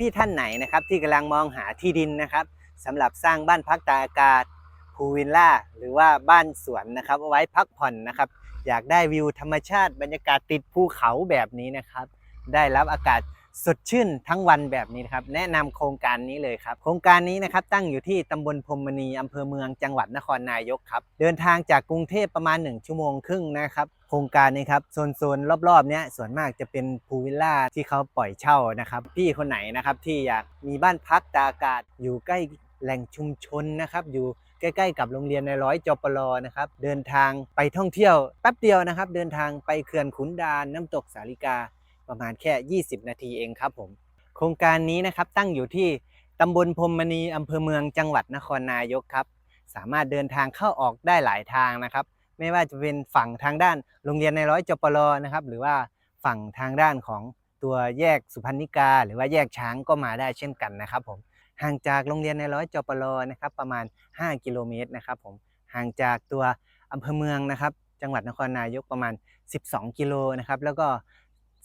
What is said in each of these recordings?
พี่ๆท่านไหนนะครับที่กำลังมองหาที่ดินนะครับสำหรับสร้างบ้านพักตากอากาศพูวิลล่าหรือว่าบ้านสวนนะครับเอาไว้พักผ่อนนะครับ อยากได้วิวธรรมชาติบรรยากาศติดภูเขาแบบนี้นะครับ ได้รับอากาศ สดชื่นทั้งวันแบบนี้นะครับ แนะนำโครงการนี้เลยครับ โครงการนี้นะครับตั้งอยู่ที่ตำบลพรมณีอำเภอเมืองจังหวัดนครนายกครับ เดินทางจากกรุงเทพประมาณ 1 ชั่วโมงครึ่งนะครับโครงการนี้ครับโซนๆรอบๆเนี้ยส่วนมากจะเป็นพูลวิลล่าที่เขาปล่อยเช่านะครับ พี่คนไหนนะครับที่อยากมีบ้านพักตากอากาศ อยู่ใกล้แหล่งชุมชนนะครับ อยู่ใกล้ๆ กับโรงเรียนในร้อยจปรนะครับ เดินทางไปท่องเที่ยวแป๊บเดียวนะครับ เดินทางไปเขื่อนขุนดานน้ำตกสาลิกา ประมาณแค่ 20 นาทีเองครับผม โครงการนี้นะครับตั้งอยู่ที่ตำบลพรหมณีอำเภอเมืองจังหวัดนครนายกครับ สามารถเดินทางเข้าออกได้หลายทางนะครับ ไม่ว่าจะเป็นฝั่งทางด้านโรงเรียนในร้อยจปรนะครับ หรือว่าฝั่งทางด้านของตัวแยกสุพรรณิกา หรือว่าแยกช้างก็มาได้เช่นกันนะครับผมห่างจากโรงเรียนในร้อยจปรนะครับ ประมาณ 5 กิโลเมตรนะครับผมห่างจากตัวอำเภอเมืองนะครับ จังหวัดนครนายกประมาณ 12 กิโลนะครับ แล้วก็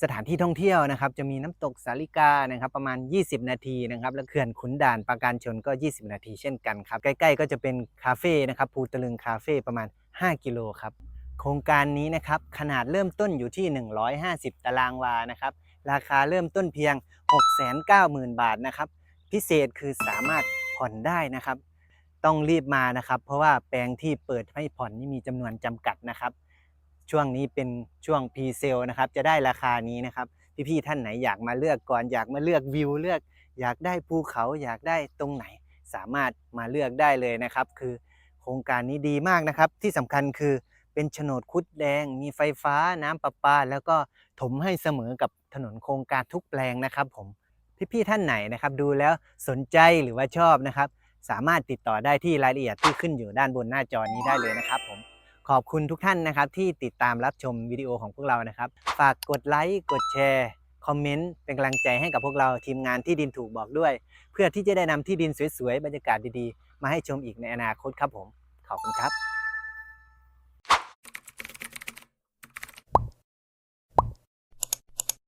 สถานที่ท่องเที่ยวนะครับ จะมีน้ำตกสาลิกานะครับประมาณ 20 นาทีนะครับแล้วเขื่อนขุนด่านปราการชนก็ 20 นาทีเช่นกันครับใกล้ ๆ ก็จะเป็นคาเฟ่นะครับภูตะลึงคาเฟ่ประมาณ 5 กิโลครับโครงการนี้นะครับขนาดเริ่มต้นอยู่ที่ 150 ตารางวานะครับราคาเริ่มต้นเพียง 690,000 บาทนะครับพิเศษคือสามารถผ่อนได้นะครับ ต้องรีบมานะครับ เพราะว่าแปลงที่เปิดให้ผ่อนนี่มีจำนวนจำกัดนะครับ ช่วงนี้เป็นช่วงพรีเซลนะครับ จะได้ราคานี้นะครับ พี่ๆท่านไหนอยากมาเลือกก่อนอยากมาเลือกวิวเลือก อยากได้ภูเขาอยากได้ตรงไหน สามารถมาเลือกได้เลยนะครับ คือโครงการนี้ดีมากนะครับ ที่สำคัญคือเป็นโฉนดคุดแดง มีไฟฟ้าน้ำประปา แล้วก็ถมให้เสมอกับถนนโครงการทุกแปลงนะครับ ผมพี่ๆท่านไหนนะครับดูแล้วสนใจหรือว่าชอบนะครับ สามารถติดต่อได้ที่รายละเอียดที่ขึ้นอยู่ด้านบนหน้าจอนี้ได้เลยนะครับผม ขอบคุณทุกท่านนะครับที่ติดตามรับชมวิดีโอของพวกเรานะครับ ฝากกดไลค์กดแชร์ คอมเมนต์ เป็นกำลังใจให้กับพวกเราทีมงานที่ดินถูกบอกด้วย เพื่อที่จะได้นำที่ดินสวยๆ บรรยากาศดีๆ มาให้ชมอีกในอนาคตครับผม ขอบคุณครับ